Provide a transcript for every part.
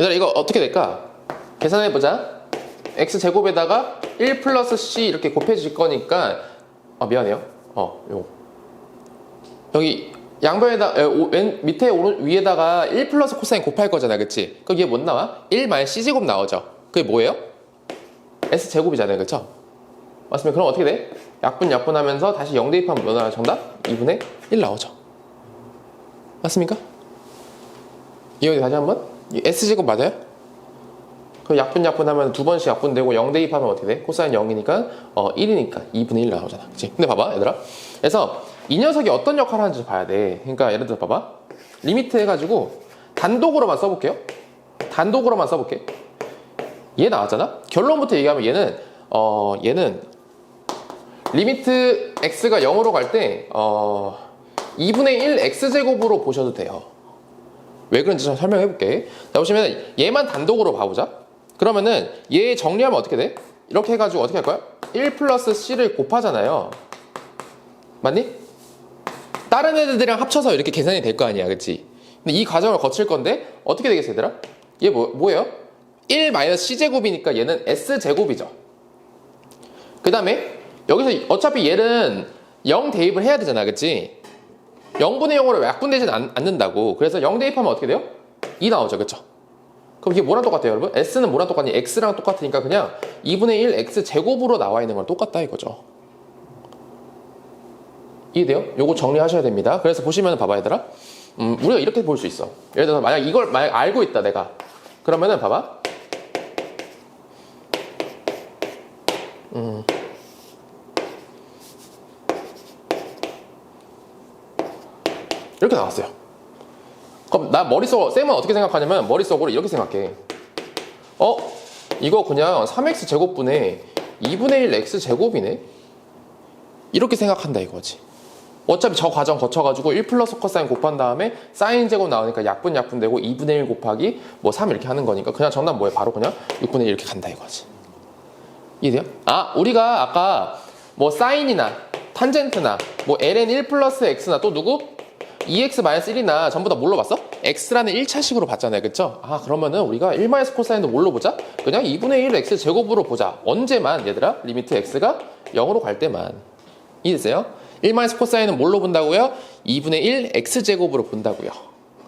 얘들아 이거 어떻게 될까? 계산해보자 x제곱에다가 1 플러스 c 이렇게 곱해질 거니까 아 미안해요 어 요거 여기 양변에다 에, 오- 왼 밑에 오른 위에다가 1 플러스 코사인 곱할 거잖아 그치? 그럼 얘못 나와? 1 마이너스 c제곱 나오죠 그게 뭐예요? s제곱이잖아요 그쵸? 맞으면 그럼 어떻게 돼? 약분 약분하면서 다시 0 대입하면 뭐 나와요? 정답? 2분의 1 나오죠 맞습니까? 이거 다시 한번 이 s제곱 맞아요? 그 약분 약분하면 두 번씩 약분되고 0 대입 하면 어떻게 돼? 코사인 0이니까 어 1이니까 2분의 1 나오잖아. 그치? 근데 봐봐 얘들아. 그래서 이 녀석이 어떤 역할을 하는지 봐야 돼. 그러니까 예를 들어 봐봐. 리미트 해가지고 단독으로만 써볼게요. 단독으로만 써볼게. 얘 나왔잖아? 결론부터 얘기하면 얘는 어 얘는 리미트 x가 0으로 갈 때 어 2분의 1 x제곱으로 보셔도 돼요 왜 그런지 좀 설명해 볼게. 자, 보시면 얘만 단독으로 봐보자. 그러면은 얘 정리하면 어떻게 돼? 이렇게 해가지고 어떻게 할 거야? 1 플러스 c를 곱하잖아요. 맞니? 다른 애들이랑 합쳐서 이렇게 계산이 될 거 아니야, 그치? 근데 이 과정을 거칠 건데 어떻게 되겠어, 얘들아? 얘 뭐, 뭐예요? 1 마이너스 c제곱이니까 얘는 s제곱이죠. 그 다음에 여기서 어차피 얘는 0 대입을 해야 되잖아, 그치? 0분의 0으로 약분되진 않, 않는다고. 그래서 0 대입하면 어떻게 돼요? 2 나오죠. 그쵸? 그럼 이게 뭐랑 똑같아요, 여러분? S는 뭐랑 똑같니? X랑 똑같으니까 그냥 2분의 1 X 제곱으로 나와 있는 거랑 똑같다 이거죠. 이해돼요? 요거 정리하셔야 됩니다. 그래서 보시면 봐봐, 얘들아. 음, 우리가 이렇게 볼 수 있어. 예를 들어서 만약 이걸 만약 알고 있다, 내가. 그러면은 봐봐. 음. 이렇게 나왔어요. 그럼 나 머릿속, 쌤은 어떻게 생각하냐면 머릿속으로 이렇게 생각해. 어? 이거 그냥 3x 제곱분의 2분의 1 x 제곱이네? 이렇게 생각한다 이거지. 어차피 저 과정 거쳐가지고 1 플러스 코사인 곱한 다음에 사인 제곱 나오니까 약분 약분 되고 2분의 1 곱하기 뭐 3 이렇게 하는 거니까 그냥 정답 뭐예요? 바로 그냥 6분의 1 이렇게 간다 이거지. 이해돼요? 아, 우리가 아까 뭐 사인이나 탄젠트나 뭐 ln 1 플러스 x나 또 누구? 2x-1이나 전부 다 뭘로 봤어? x라는 1차식으로 봤잖아요. 그쵸? 아, 그러면은 우리가 1 마이너스 코사인도 뭘로 보자? 그냥 2분의 1 x 제곱으로 보자. 언제만, 얘들아? 리미트 x가 0으로 갈 때만. 이해되세요? 1 마이너스 코사인은 뭘로 본다고요? 2분의 1 x 제곱으로 본다고요.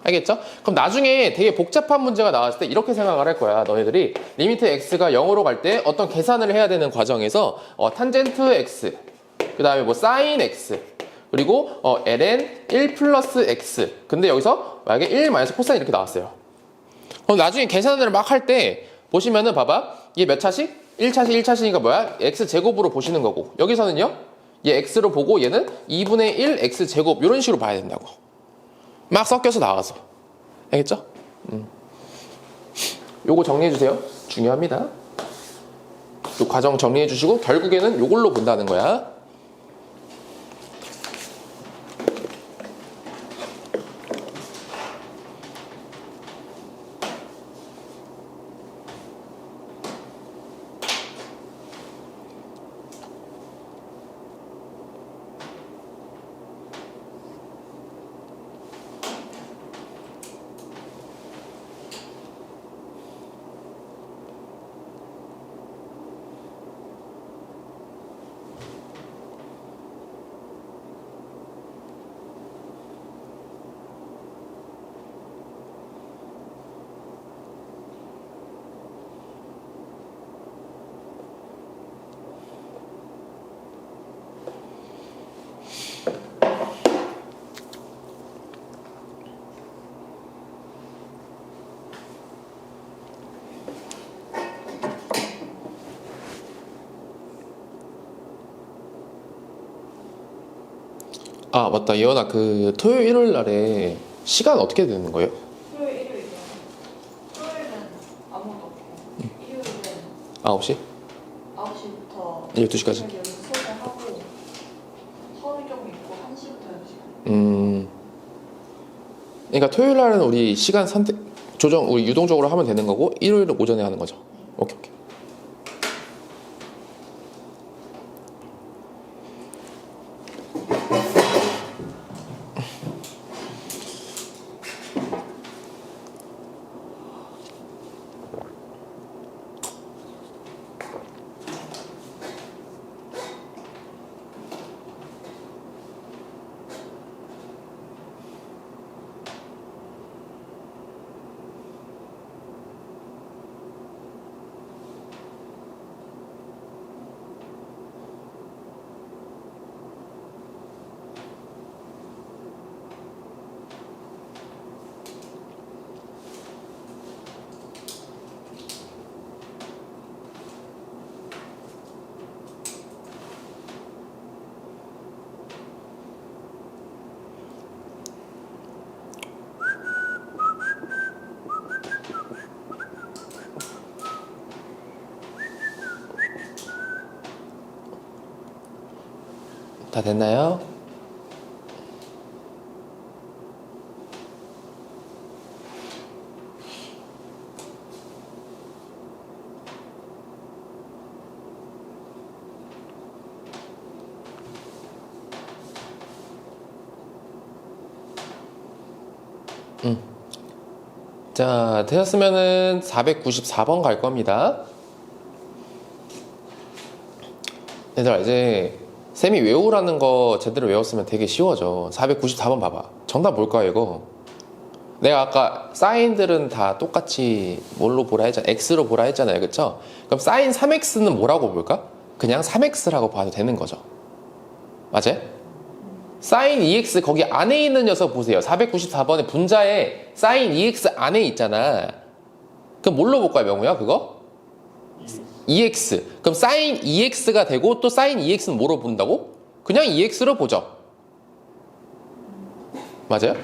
알겠죠? 그럼 나중에 되게 복잡한 문제가 나왔을 때 이렇게 생각을 할 거야. 너희들이 리미트 x가 0으로 갈 때 어떤 계산을 해야 되는 과정에서 어, 탄젠트 x, 그 다음에 뭐 사인 x, 그리고 어, ln 1 플러스 x. 근데 여기서 만약에 1 마이너스 코사인 이렇게 나왔어요. 그럼 나중에 계산을 막 할 때 보시면은 봐봐. 얘몇 차식? 1차식, 1차식이니까 뭐야? x 제곱으로 보시는 거고. 여기서는요. 얘 x로 보고 얘는 2분의 1 x 제곱 이런 식으로 봐야 된다고. 막 섞여서 나와서. 알겠죠? 음. 요거 정리해 주세요. 중요합니다. 요 과정 정리해 주시고 결국에는 요걸로 본다는 거야. 아 맞다 예원아 그 토요일 일요일 날에 시간 어떻게 되는 거예요? 토요일, 일요일이요. 토요일은 아무것도 없고, 일요일은 9시? 9시부터 12시까지? 저기 여기 수업을 하고, 서울 좀 있고, 1시부터 2시까지. 음 그러니까 토요일 날은 우리 시간 선택 조정 우리 유동적으로 하면 되는 거고 일요일은 오전에 하는 거죠 오케이 오케이 다 됐나요? 자, 되셨으면은 494번 갈 겁니다. 얘들아, 이제 쌤이 외우라는 거 제대로 외웠으면 되게 쉬워져. 494번 봐봐. 정답 뭘까, 이거? 내가 아까 사인들은 다 똑같이 뭘로 보라 했잖아. X로 보라 했잖아요. 그쵸? 그럼 사인 3X는 뭐라고 볼까? 그냥 3X라고 봐도 되는 거죠. 맞아요? 사인 2x 거기 안에 있는 녀석 보세요. 494번의 분자에 사인 2x 안에 있잖아. 그럼 뭘로 볼 거야, 명우야, 그거? 2x. 그럼 사인 2x가 되고 또 사인 2x는 뭐로 본다고? 그냥 2x로 보죠. 맞아요?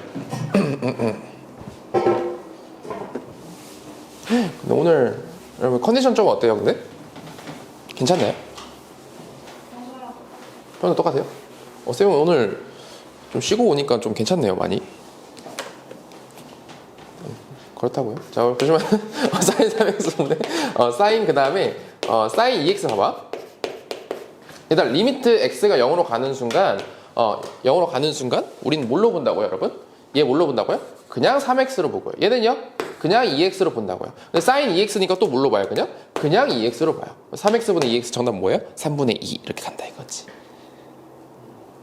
근데 오늘 여러분 컨디션 좀 어때요, 근데? 괜찮나요? 평소 똑같아요? 어, 쌤은 오늘 좀 쉬고 오니까 좀 괜찮네요, 많이. 음, 그렇다고요? 자, 보시면 어, 사인 3x분의 어, 사인 그 다음에 어, 사인 2x 봐봐. 일단 리미트 x가 0으로 가는 순간 어, 0으로 가는 순간 우리는 뭘로 본다고요, 여러분? 얘 뭘로 본다고요? 그냥 3x로 보고요. 얘는요? 그냥 2x로 본다고요. 근데 사인 2x니까 또 뭘로 봐요, 그냥? 그냥 2x로 봐요. 3x분의 2x 정답 뭐예요? 3분의 2 이렇게 간다 이거지.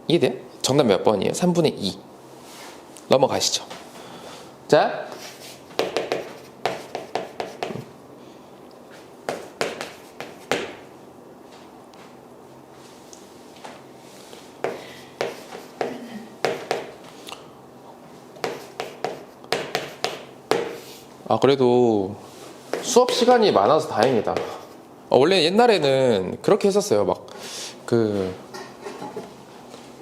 이해돼요? 정답 몇 번이에요? 3분의 2. 넘어가시죠. 자. 아, 그래도 수업 시간이 많아서 다행이다. 어, 원래 옛날에는 그렇게 했었어요. 막, 그,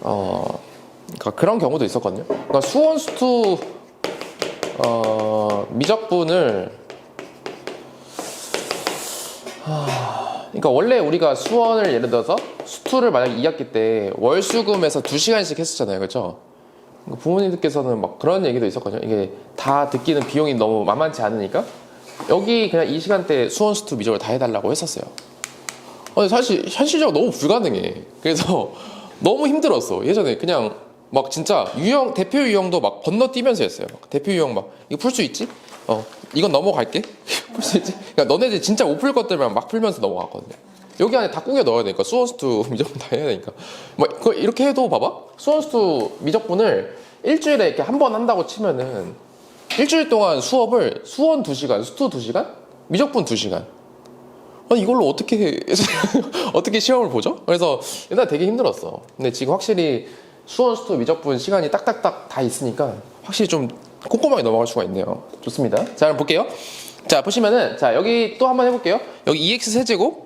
어, 그러니까 그런 경우도 있었거든요. 그러니까 수원 수투 어, 미적분을 하, 그러니까 원래 우리가 수원을 예를 들어서 수투를 만약 2학기 때 월수금에서 2시간씩 했었잖아요. 그렇죠? 그러니까 부모님들께서는 막 그런 얘기도 있었거든요. 이게 다 듣기는 비용이 너무 만만치 않으니까 여기 그냥 이 시간대 수원 수투 미적을 다 해달라고 했었어요. 어, 근데 사실 현실적으로 너무 불가능해. 그래서 너무 힘들었어. 예전에 그냥 막 진짜 유형 대표 유형도 막 건너뛰면서 했어요. 막 대표 유형 막 이거 풀 수 있지? 어 이건 넘어갈게. 풀 수 있지? 그러니까 너네들 진짜 못 풀 것들만 막 풀면서 넘어갔거든요. 여기 안에 다 꾸겨 넣어야 되니까 수원수투 미적분 다 해야 되니까 뭐 이렇게 해도 봐봐 수원수투 미적분을 일주일에 이렇게 한 번 한다고 치면은 일주일 동안 수업을 수원 2시간 수투 2시간 미적분 2시간 아니 이걸로 어떻게 어떻게 시험을 보죠? 그래서 옛날 되게 힘들었어. 근데 지금 확실히 수원 수토 미적분 시간이 딱딱딱 다 있으니까 확실히 좀 꼼꼼하게 넘어갈 수가 있네요. 좋습니다. 자 그럼 볼게요. 자 보시면은 자 여기 또 한번 해볼게요. 여기 2x 세제곱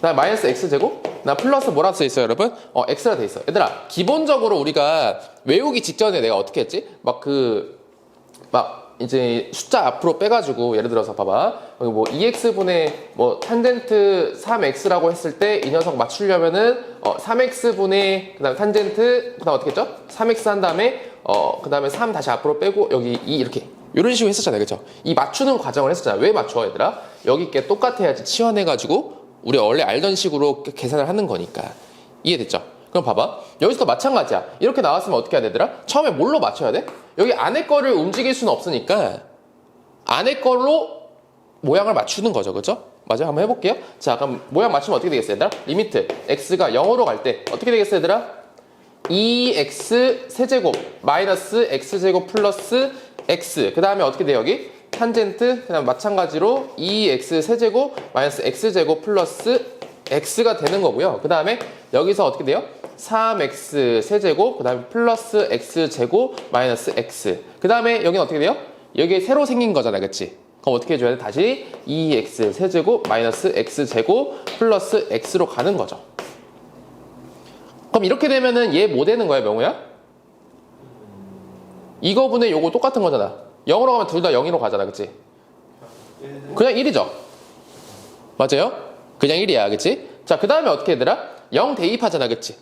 나 마이너스 x 제곱 나 플러스 뭐라 써 있어요 여러분? 어 x라 돼 있어. 얘들아 기본적으로 우리가 외우기 직전에 내가 어떻게 했지? 막그 막 이제 숫자 앞으로 빼가지고 예를 들어서 봐봐 여기 뭐 2x분의 뭐 탄젠트 3x라고 했을 때 이 녀석 맞추려면은 어 3x분의 그 다음 탄젠트 그 다음 어떻게 했죠? 3x 한 다음에 어 그 다음에 3 다시 앞으로 빼고 여기 2 이렇게 이런 식으로 했었잖아요 그죠? 이 맞추는 과정을 했었잖아요 왜 맞춰 얘들아? 여기 있게 똑같아야지 치환해가지고 우리 원래 알던 식으로 계산을 하는 거니까 이해됐죠? 그럼 봐봐 여기서도 마찬가지야 이렇게 나왔으면 어떻게 해야 되더라? 처음에 뭘로 맞춰야 돼? 여기 안에 거를 움직일 수는 없으니까 안에 걸로 모양을 맞추는 거죠 그죠? 맞아요 한번 해볼게요 자 그럼 모양 맞추면 어떻게 되겠어요 얘들아? 리미트 x가 0으로 갈 때 어떻게 되겠어요 얘들아? 2x 세제곱 마이너스 x제곱 플러스 x 그 다음에 어떻게 돼요 여기? 탄젠트 그다음 마찬가지로 2x 세제곱 마이너스 x제곱 플러스 x가 되는 거고요 그 다음에 여기서 어떻게 돼요? 3x 세제곱 그 다음에 플러스 x제곱 마이너스 x 그 다음에 여기는 어떻게 돼요? 여기 새로 생긴 거잖아 그치? 그럼 어떻게 해줘야 돼? 다시 2x 세제곱 마이너스 x제곱 플러스 x로 가는 거죠 그럼 이렇게 되면은 얘 뭐 되는 거야 명우야? 이거 분의 요거 똑같은 거잖아 0으로 가면 둘 다 0으로 가잖아 그치? 그냥 1이죠 맞아요? 그냥 1이야 그치? 자그 다음에 어떻게 얘들아? 0 대입하잖아 그치?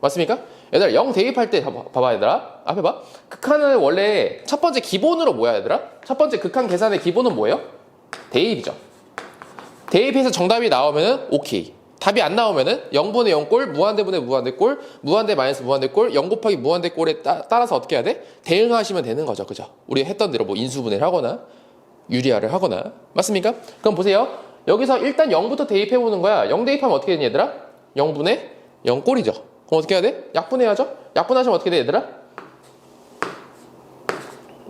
맞습니까? 얘들아 0 대입할 때 봐봐, 봐봐 얘들아 앞에 봐 극한은 원래 첫 번째 기본으로 뭐야 얘들아? 첫 번째 극한 계산의 기본은 뭐예요? 대입이죠 대입해서 정답이 나오면은 오케이 답이 안 나오면은 0분의 0꼴 무한대분의 무한대꼴 무한대 마이너스 무한대꼴 0 곱하기 무한대꼴에 따, 따라서 어떻게 해야 돼? 대응하시면 되는 거죠 그죠? 우리 했던 대로 뭐 인수분해를 하거나 유리화를 하거나 맞습니까? 그럼 보세요 여기서 일단 0부터 대입해 보는 거야 0 대입하면 어떻게 되니 얘들아? 0분의 0꼴이죠 그럼 어떻게 해야 돼? 약분해야죠 약분하시면 어떻게 돼 얘들아?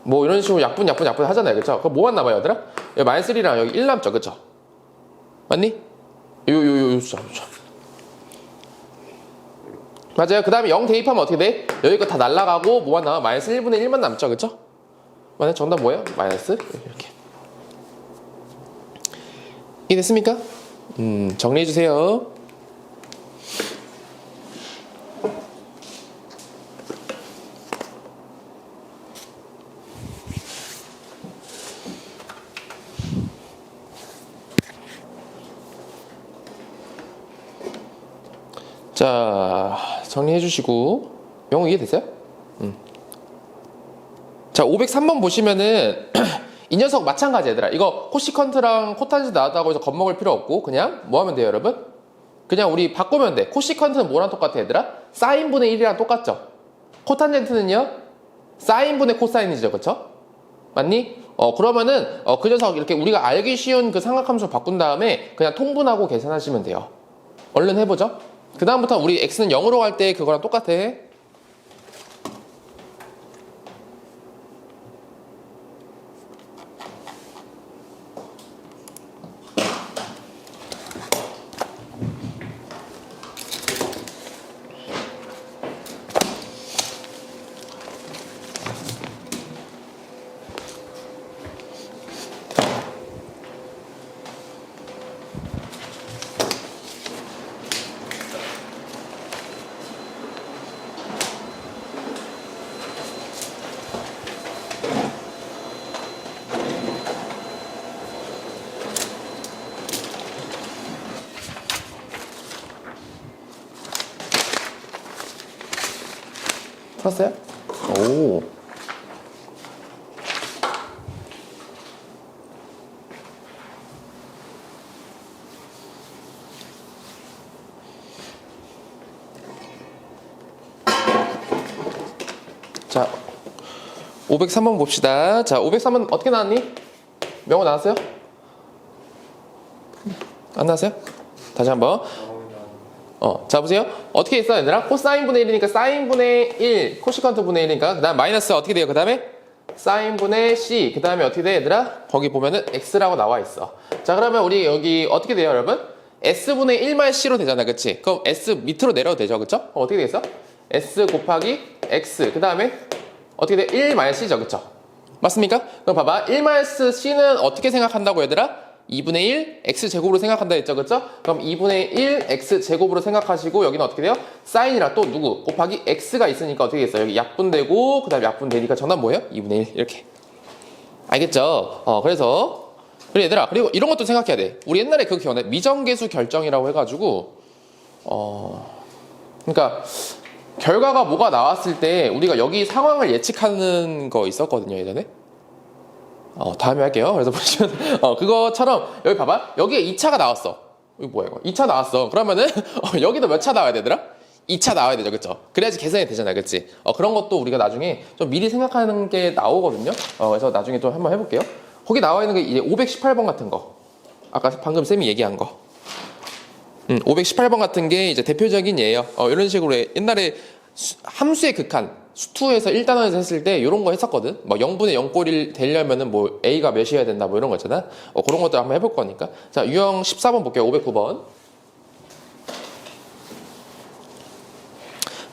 뭐 이런 식으로 약분 약분 약분 하잖아요 그쵸? 그럼 뭐만 남아요 얘들아? 여기 마이너스 1이랑 여기 1 남죠 그쵸? 맞니? 요요요 요 숫자 요 숫자 맞아요 그 다음에 0 대입하면 어떻게 돼? 여기 거 다 날라가고 뭐만 남아? 마이너스 1분의 1만 남죠 그쵸? 만약 정답 뭐예요? 마이너스 이렇게 이해됐습니까? 음 정리해주세요 자 정리해 주시고 영어 이해되세요? 음. 자 503번 보시면은 이 녀석 마찬가지 얘들아 이거 코시컨트랑 코탄지 나왔다고 해서 겁먹을 필요 없고 그냥 뭐 하면 돼요 여러분? 그냥 우리 바꾸면 돼 코시컨트는 뭐랑 똑같아 얘들아? 사인분의 1이랑 똑같죠? 코탄젠트는요? 사인분의 코사인이죠 그쵸? 맞니? 어 그러면은 어, 그 녀석 이렇게 우리가 알기 쉬운 그 삼각함수 바꾼 다음에 그냥 통분하고 계산하시면 돼요 얼른 해보죠 그 다음부터 우리 x는 0으로 갈 때 그거랑 똑같아 풀었어요? 오. 자, 503번 봅시다. 자, 503번 어떻게 나왔니? 명호 나왔어요? 안 나왔어요? 다시 한번. 어, 자 보세요. 어떻게 있어 얘들아? 코사인분의 1이니까 사인분의 1, 코시컨트분의 1이니까 그 다음 마이너스 어떻게 돼요? 그 다음에 사인분의 C 그 다음에 어떻게 돼 얘들아? 거기 보면은 X라고 나와 있어. 자 그러면 우리 여기 어떻게 돼요 여러분? S분의 1만 C로 되잖아 그치? 그럼 S 밑으로 내려도 되죠 그쵸? 그럼 어떻게 되겠어? S 곱하기 X 그 다음에 어떻게 돼? 1 마이너스 C죠 그쵸? 맞습니까? 그럼 봐봐 1 마이너스 C는 어떻게 생각한다고 얘들아? 2분의 1 x제곱으로 생각한다 했죠 그쵸? 그럼 2분의 1 x제곱으로 생각하시고 여기는 어떻게 돼요? 사인이랑 또 누구? 곱하기 x가 있으니까 어떻게 되겠어요? 여기 약분되고 그 다음에 약분되니까 정답 뭐예요? 2분의 1 이렇게 알겠죠? 어 그래서 그래 얘들아 그리고 이런 것도 생각해야 돼 우리 옛날에 그거 기억나? 미정계수 결정이라고 해가지고 어 그러니까 결과가 뭐가 나왔을 때 우리가 여기 상황을 예측하는 거 있었거든요 예전에 어, 다음에 할게요. 그래서 보시면, 어, 그거처럼, 여기 봐봐. 여기에 2차가 나왔어. 이거 뭐야, 이거. 2차 나왔어. 그러면은, 어, 여기도 몇 차 나와야 되더라? 2차 나와야 되죠, 그쵸? 그래야지 계산이 되잖아, 그치? 어, 그런 것도 우리가 나중에 좀 미리 생각하는 게 나오거든요? 어, 그래서 나중에 또 한번 해볼게요. 거기 나와 있는 게 이제 518번 같은 거. 아까 방금 쌤이 얘기한 거. 음, 518번 같은 게 이제 대표적인 예예요. 어, 이런 식으로 옛날에 수- 함수의 극한 수투에서 1단원에서 했을 때 이런 거 했었거든. 뭐 0분의 0꼴이 되려면은 뭐 a가 몇이어야 된다 뭐 이런 거 있잖아. 어, 그런 것들 한번 해볼 거니까. 자, 유형 14번 볼게요. 509번.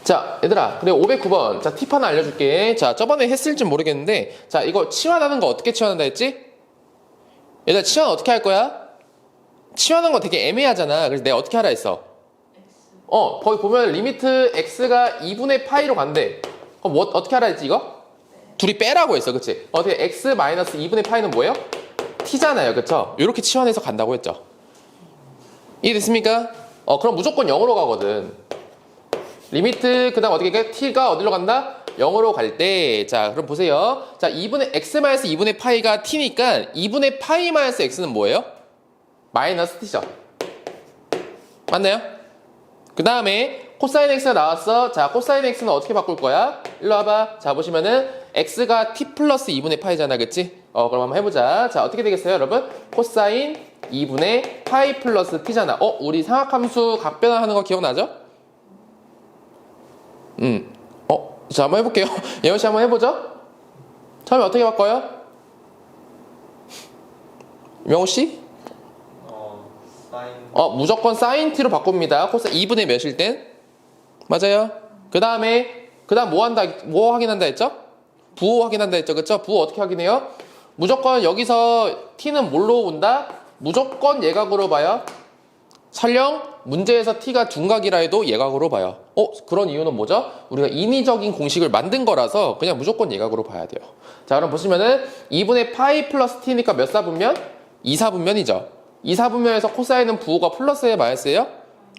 자, 얘들아. 그리고 509번. 자, 팁 하나 알려줄게. 자, 저번에 했을지 모르겠는데. 자, 이거 치환하는 거 어떻게 치환한다 했지? 얘들아, 치환 어떻게 할 거야? 치환하는 거 되게 애매하잖아. 그래서 내가 어떻게 하라 했어? 어, 거기 보면 리미트 x가 2분의 파이로 간대. 그럼 뭐, 어떻게 하라 했지, 이거? 둘이 빼라고 했어, 그치? 어떻게 x 마이너스 2분의 파이는 뭐예요? t잖아요, 그쵸? 이렇게 치환해서 간다고 했죠. 이해됐습니까? 어, 그럼 무조건 0으로 가거든. 리미트 그 다음 어떻게 해? t가 어디로 간다? 0으로 갈 때 자 그럼 보세요 자 2분의 x 마이너스 2분의 파이가 t니까 2분의 파이 마이너스 x는 뭐예요? 마이너스 t죠 맞나요? 그 다음에 코사인 x가 나왔어 자 코사인 x는 어떻게 바꿀 거야? 일로 와봐 자 보시면은 x가 t 플러스 2분의 파이잖아 그치? 어 그럼 한번 해보자 자 어떻게 되겠어요 여러분? 코사인 2분의 파이 플러스 t잖아 어 우리 상학함수 각변화하는 거 기억나죠? 음. 어, 자, 한번 해볼게요. 예원 씨 한번 해보죠. 처음에 어떻게 바꿔요? 명호 씨? 어, 사인 어, 무조건 사인 t로 바꿉니다. 코사 2분의 몇일 땐? 맞아요. 그 다음에, 그 다음 뭐 한다, 뭐 확인한다 했죠? 부호 확인한다 했죠. 그쵸? 부호 어떻게 확인해요? 무조건 여기서 t는 뭘로 온다? 무조건 예각으로 봐요. 설령 문제에서 t가 둔각이라 해도 예각으로 봐요. 어, 그런 이유는 뭐죠? 우리가 인위적인 공식을 만든 거라서 그냥 무조건 예각으로 봐야 돼요. 자, 그럼 보시면은 2분의 파이 플러스 t니까 몇 사분면? 2사분면이죠. 2사분면에서 코사인은 부호가 플러스에 마이너스예요?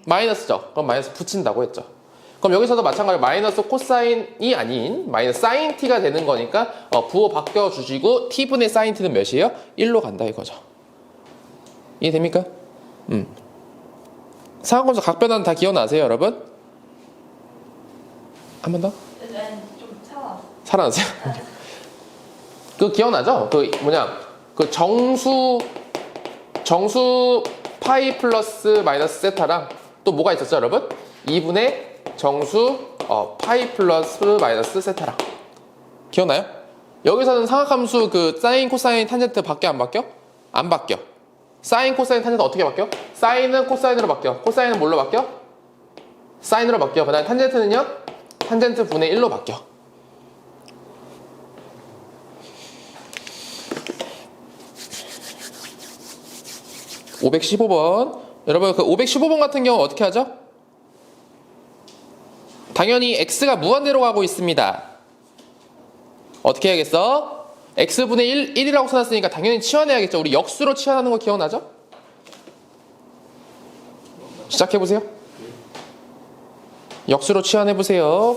마이너스죠. 그럼 마이너스 붙인다고 했죠. 그럼 여기서도 마찬가지로 마이너스 코사인이 아닌 마이너스 사인 t가 되는 거니까 어, 부호 바뀌어 주시고 t분의 사인 t는 몇이에요? 1로 간다 이거죠. 이해됩니까? 음. 상하검수 각변환 다 기억나세요, 여러분? 한 번 더? 살아났어요? 그 기억나죠? 그 뭐냐? 그 정수 정수 파이 플러스 마이너스 세타랑 또 뭐가 있었죠, 여러분? 2분의 정수 어, 파이 플러스 마이너스 세타랑 기억나요? 여기서는 상학함수 그 사인, 코사인, 탄젠트 바뀌어 안 바뀌어? 안 바뀌어. 사인, 코사인, 탄젠트 어떻게 바뀌어? 사인은 코사인으로 바뀌어. 코사인은 뭘로 바뀌어? 사인으로 바뀌어. 그 다음에 탄젠트는요? 탄젠트 분의 1로 바뀌어. (515번) 여러분 그 (515번) 같은 경우 어떻게 하죠? 당연히 x가 무한대로 가고 있습니다 어떻게 해야겠어? x분의 1, 1이라고 써놨으니까 당연히 치환해야겠죠 우리 역수로 치환하는 거 기억나죠? 시작해보세요 역수로 치환해보세요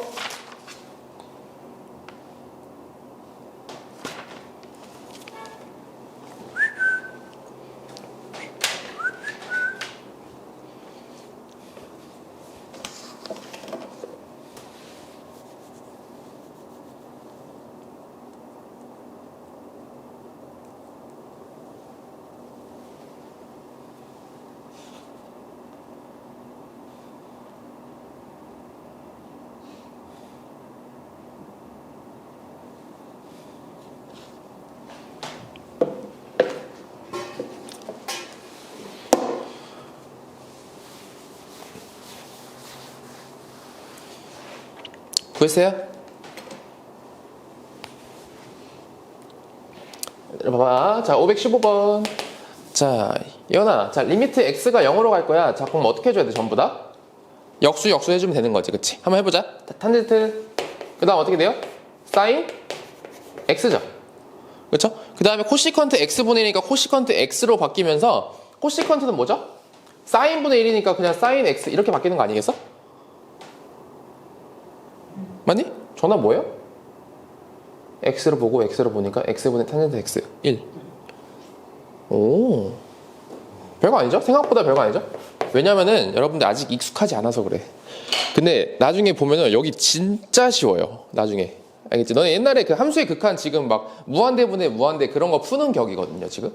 구했어요? 봐봐. 자, 515번. 자, 예원아. 자, 리미트 x가 0으로 갈 거야. 자, 그럼 어떻게 해줘야 돼, 전부 다? 역수, 역수 해주면 되는 거지. 그치? 한번 해보자. 타- 탄젠트. 그 다음 어떻게 돼요? 사인? x죠. 그쵸? 그 다음에 코시컨트 x분의 1이니까 코시컨트 x로 바뀌면서 코시컨트는 뭐죠? 사인분의 1이니까 그냥 사인 x 이렇게 바뀌는 거 아니겠어? 맞니? 전화 뭐예요? x로 보고 x로 보니까 x분의 탄젠트 x 1. 오. 별거 아니죠? 생각보다 별거 아니죠? 왜냐면은 여러분들 아직 익숙하지 않아서 그래. 근데 나중에 보면은 여기 진짜 쉬워요. 나중에. 알겠지? 너네 옛날에 그 함수의 극한 지금 막 무한대분의 무한대 그런 거 푸는 격이거든요, 지금.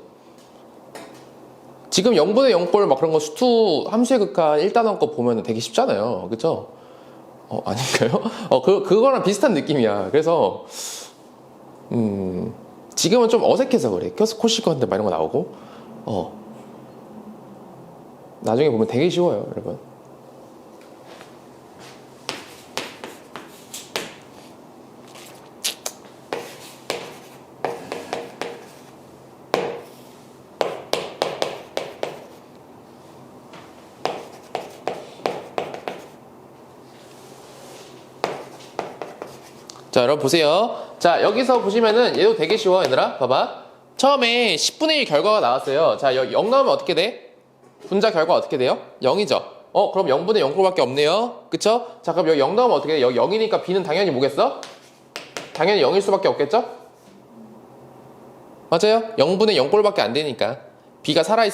지금 0분의 0꼴 막 그런 거 수투 함수의 극한 1단원 거 보면은 되게 쉽잖아요. 그죠? 어, 아닌가요? 어, 그, 그거랑 비슷한 느낌이야. 그래서, 음, 지금은 좀 어색해서 그래. 켜스 코시컨트 막 이런 거 나오고, 어. 나중에 보면 되게 쉬워요, 여러분. 자, 여러분 보세요. 자, 여기서 보시면은 얘도 되게 쉬워, 얘들아. 봐봐. 처음에 10분의 1 결과가 나왔어요. 자, 여기 0 나오면 어떻게 돼? 분자 결과 어떻게 돼요? 0이죠. 어, 그럼 0분의 0꼴밖에 없네요. 그쵸? 자, 그럼 여기 0 나오면 어떻게 돼? 여기 0이니까 b는 당연히 뭐겠어? 당연히 0일 수밖에 없겠죠? 맞아요? 0분의 0꼴밖에 안 되니까. b가 살아있